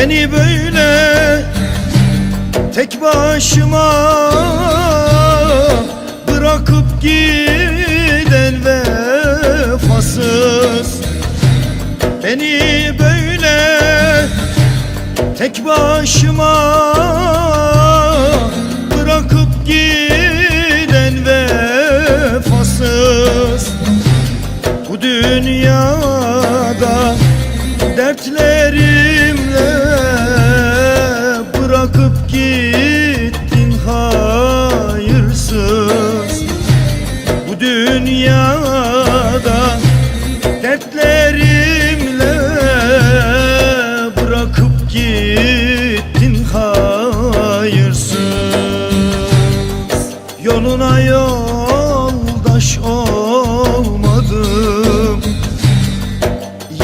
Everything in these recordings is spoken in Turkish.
Beni böyle tek başıma bırakıp giden vefasız. Beni böyle tek başıma bırakıp giden vefasız. Bu dünyada dünyada dertlerimle bırakıp gittin hayırsız. Yoluna yoldaş olmadım.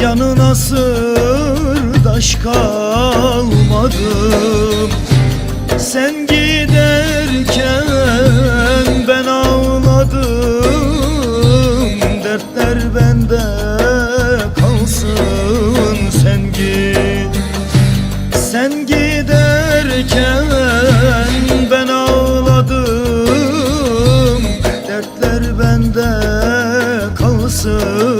Yanına sırdaş kalmadım. Sen giderken sen git Sen giderken ben ağladım. Dertler bende kalsın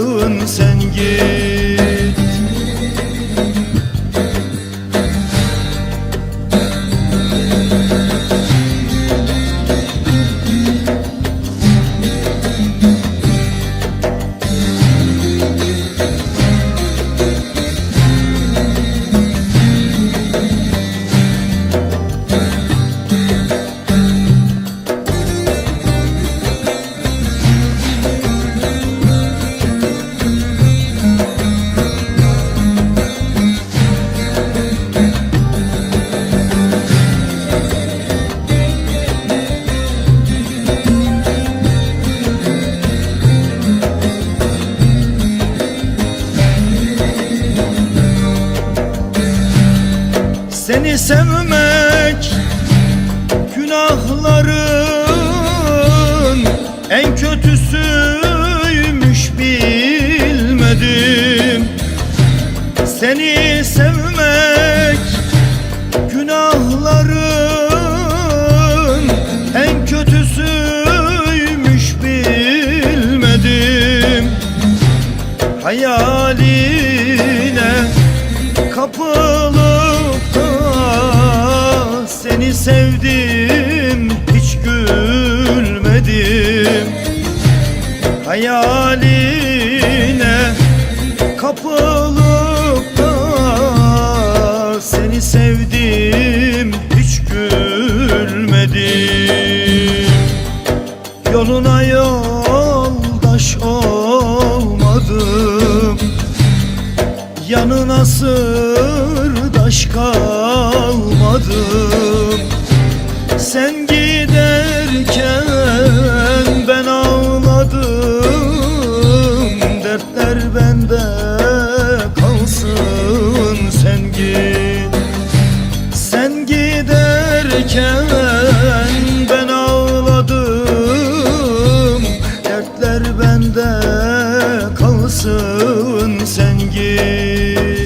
Seni sevmek günahların en kötüsüymüş bilmedim. Seni sevmek günahların en kötüsüymüş bilmedim. Hayaline kapılıp da seni sevdim hiç gülmedim. Hayaline kapılıp da seni sevdim hiç gülmedim. Yoluna yoldaş olmadım. Yanına sırdaş kalmadım bende kalsın sen git Sen giderken ben ağladım. Dertler bende kalsın sen git